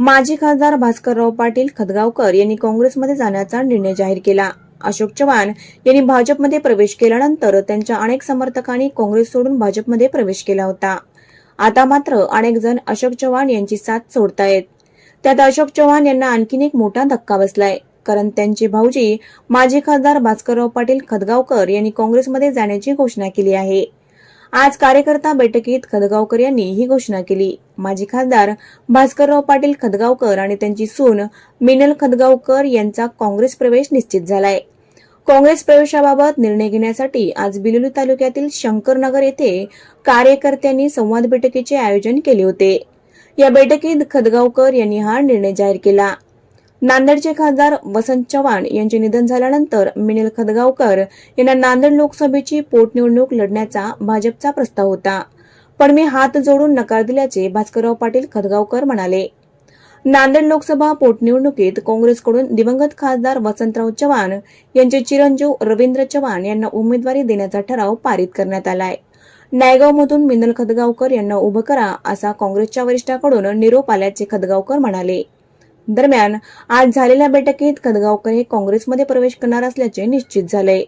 माजी खासदार भास्करराव पाटील खदगावकर यांनी काँग्रेसमध्ये जाण्याचा निर्णय जाहीर केला. अशोक चव्हाण यांनी भाजपमध्ये प्रवेश केल्यानंतर त्यांच्या अनेक समर्थकांनी काँग्रेस सोडून भाजपमध्ये प्रवेश केला होता. आता मात्र अनेक जण अशोक चव्हाण यांची साथ सोडतायत. त्यात अशोक चव्हाण यांना आणखीन एक मोठा धक्का बसलाय. कारण त्यांचे भाऊजी माजी खासदार भास्करराव पाटील खदगावकर यांनी काँग्रेसमध्ये जाण्याची घोषणा केली आहे. आज कार्यकर्ता बैठकीत खदगावकर यांनी ही घोषणा केली. माजी खासदार भास्करराव पाटील खदगावकर आणि त्यांची सून मिनल खदगावकर यांचा काँग्रेस प्रवेश निश्चित झालाय. काँग्रेस प्रवेशाबाबत निर्णय घेण्यासाठी आज बिलोली तालुक्यातील शंकरनगर येथे कार्यकर्त्यांनी संवाद बैठकीचे आयोजन केले होते. या बैठकीत खदगावकर यांनी हा निर्णय जाहीर केला. नांदेडचे खासदार वसंत चव्हाण यांचे निधन झाल्यानंतर मिनिल खदगावकर यांना नांदेड लोकसभेची पोटनिवडणूक लढण्याचा भाजपचा प्रस्ताव होता. पण मी हात जोडून नकार दिल्याचे भास्करराव पाटील खदगावकर म्हणाले. नांदेड लोकसभा पोटनिवडणुकीत काँग्रेसकडून दिवंगत खासदार वसंतराव चव्हाण यांचे चिरंजीव रवींद्र चव्हाण यांना उमेदवारी देण्याचा ठराव पारित करण्यात आलाय. नायगावमधून मिनल खदगावकर यांना उभं करा असा काँग्रेसच्या वरिष्ठाकडून निरोप आल्याचे खदगावकर म्हणाले. दरम्यान आज झालेल्या बैठकीत खदगावकर हे काँग्रेसमध्ये प्रवेश करणार असल्याचे निश्चित झाले.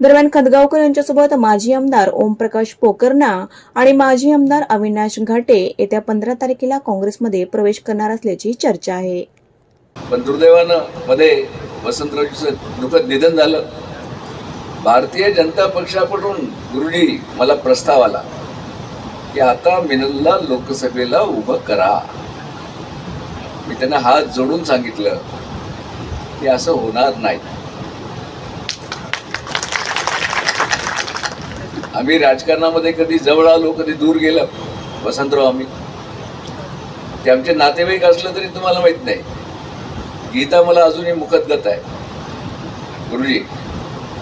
दरम्यान खदगावकर यांच्यासोबत माजी आमदार ओमप्रकाश पोकर्णा आणि माजी आमदार अविनाश घाटे येत्या पंधरा तारखेला काँग्रेसमध्ये प्रवेश करणार असल्याची चर्चा आहे. पण दुर्दैवानं मध्ये वसंतरावजीचं दुःखद निधन झालं. भारतीय जनता पक्षाकडून गुरुजी मला प्रस्ताव आला की आता मिनलला लोकसभेला उभं करा. मी त्यांना हात जोडून सांगितलं की असं होणार नाही. आम्ही राजकारणामध्ये कधी जवळ आलो कधी दूर गेलो वसंतराव आम्ही. ते आमचे नातेवाईक असलं तरी तुम्हाला माहीत नाही. गीता मला अजूनही मुखदगत आहे. गुरुजी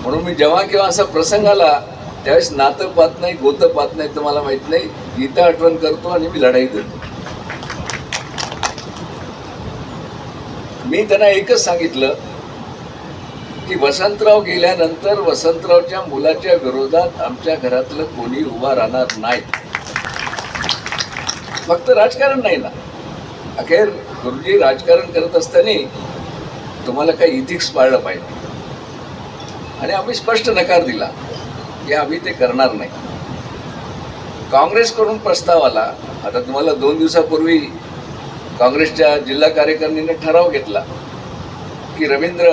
म्हणून मी जेव्हा केव्हा असा प्रसंग आला त्यावेळेस नातं पाहत नाही गोतं पाहत नाही तुम्हाला माहीत नाही. गीता आठवण करतो आणि मी लढाई करतो मी त्यांना एकच सांगितलं की वसंतराव गेल्यानंतर वसंतरावच्या मुलाच्या विरोधात आमच्या घरातलं कोणी उभा राहणार नाही. फक्त राजकारण नाही ना. अखेर गुरुजी राजकारण करत असताना तुम्हाला काही इथिक्स पाळलं पाहिजे. आणि आम्ही स्पष्ट नकार दिला की आम्ही ते करणार नाही. काँग्रेसकडून प्रस्ताव आला. आता तुम्हाला दोन दिवसापूर्वी काँग्रेसच्या जिल्हा कार्यकारिणीने ठराव घेतला की रवींद्र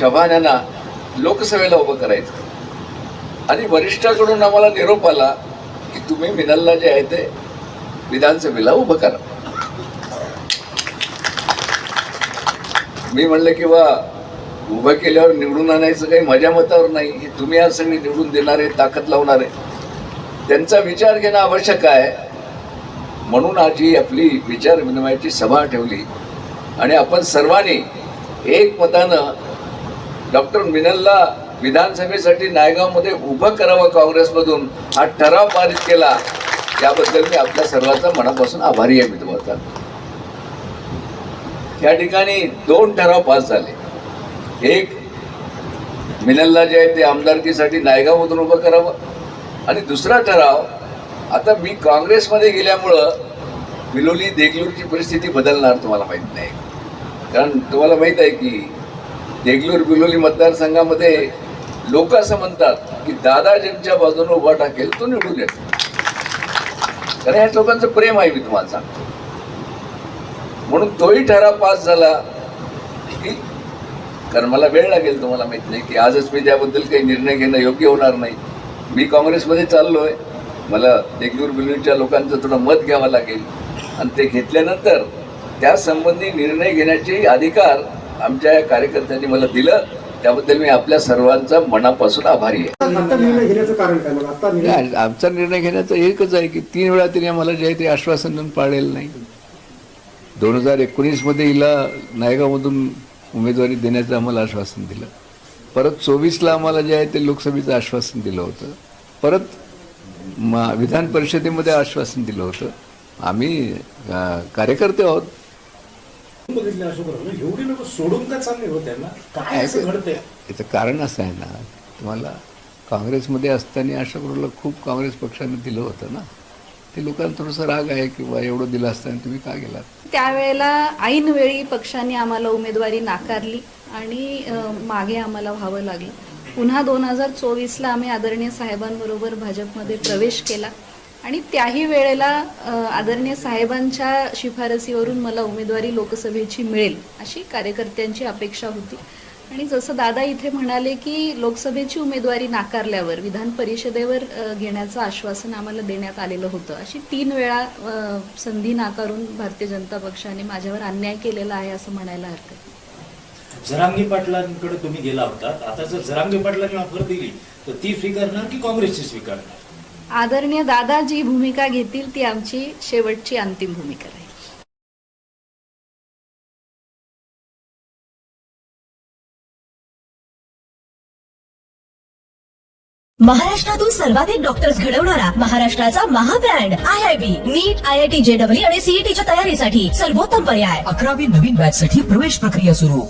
चव्हाण यांना लोकसभेला उभं करायचं. आणि वरिष्ठाकडून आम्हाला निरोप आला की तुम्ही मिनलला जे आहे ते विधानसभेला उभं करा. मी म्हणलं की वा उभं केल्यावर निवडून आणायचं काही माझ्या मतावर नाही. हे तुम्ही आज सगळी निवडून देणारे ताकद लावणारे. त्यांचा विचार घेणं आवश्यक आहे. म्हणून आज ही आपली विचार विनिमयाची सभा ठेवली. आणि आपण सर्वांनी एक मतानं डॉक्टर मिनलला विधानसभेसाठी नायगावमध्ये उभं करावं काँग्रेसमधून हा ठराव पारित केला. त्याबद्दल मी आपल्या सर्वांचा मनापासून आभारी आहे मी तुम्हाला या ठिकाणी दोन ठराव पास झाले. एक मिनलला जे आहे ते आमदारकीसाठी नायगावमधून उभं करावं. आणि दुसरा ठराव आता मी काँग्रेसमध्ये गेल्यामुळं बिलोली देगलूरची परिस्थिती बदलणार तुम्हाला माहीत नाही. कारण तुम्हाला माहीत आहे की देगलूर बिलोली मतदारसंघामध्ये लोक असं म्हणतात की दादा ज्यांच्या बाजूने उभा टाकेल तो निवडून येतो. कारण ह्या लोकांचं प्रेम आहे मी तुम्हाला सांगतो. म्हणून तोही ठराव पास झाला की कारण मला वेळ लागेल तुम्हाला माहीत नाही की आजच मी त्याबद्दल काही निर्णय घेणं योग्य होणार नाही. मी काँग्रेसमध्ये चाललो आहे मला देगलूर बिलूरच्या लोकांचं थोडं मत घ्यावं लागेल. आणि ते घेतल्यानंतर त्या संबंधी निर्णय घेण्याचे अधिकार आमच्या या कार्यकर्त्यांनी मला दिलं. त्याबद्दल मी आपल्या सर्वांचा मनापासून आभारी आहे. आमचा निर्णय घेण्याचा एकच आहे की तीन वेळा तिने आम्हाला जे आहे ते आश्वासन पाळलेलं नाही. दोन हजार एकोणीसमध्ये हिला नायगावमधून उमेदवारी देण्याचं आम्हाला आश्वासन दिलं. परत चोवीसला आम्हाला जे आहे ते लोकसभेचं आश्वासन दिलं होतं. परत म विधान परिषदेमध्ये आश्वासन दिलं होतं. आम्ही कार्यकर्ते आहोत. बघितलं अशोक एवढी लोक सोडून का चालले हो काय असं घडतंय? याचं कारण असं आहे ना तुम्हाला काँग्रेसमध्ये असताना अशा प्रकारला खूप काँग्रेस पक्षाने दिलं होतं ना. ते लोकांना थोडासा राग आहे की बा एवढं दिलं असताना तुम्ही का गेलात? त्यावेळेला ऐनवेळी पक्षाने आम्हाला उमेदवारी नाकारली आणि मागे आम्हाला व्हावं लागलं. पुन्हा दोन हजार चोवीसला आम्ही आदरणीय साहेबांबरोबर भाजपमध्ये प्रवेश केला. आणि त्याही वेळेला आदरणीय साहेबांच्या शिफारसीवरून मला उमेदवारी लोकसभेची मिळेल अशी कार्यकर्त्यांची अपेक्षा होती. आणि जसं दादा इथे म्हणाले की लोकसभेची उमेदवारी नाकारल्यावर विधान परिषदेवर घेण्याचं आश्वासन आम्हाला देण्यात आलेलं होतं. अशी तीन वेळा संधी नाकारून भारतीय जनता पक्षाने माझ्यावर अन्याय केलेला आहे असं म्हणायला हरकत नाही. जरांगी पाटलांकडे तुम्ही गेला होता. आता जर जरांगी पाटलांनी ऑफर दिली तर ती स्वीकारणार की काँग्रेसची स्वीकारणार? आदरणीय दादा जी भूमिका घेतील ती आमची शेवटची अंतिम भूमिका राहील. महाराष्ट्रातून सर्वाधिक डॉक्टर्स घडवणारा महाराष्ट्राचा महाब्रँड I I B NEET I I T J W आणि सीईटीच्या तयारीसाठी सर्वोत्तम पर्याय. अकरावी नवीन बॅच साठी प्रवेश प्रक्रिया सुरू.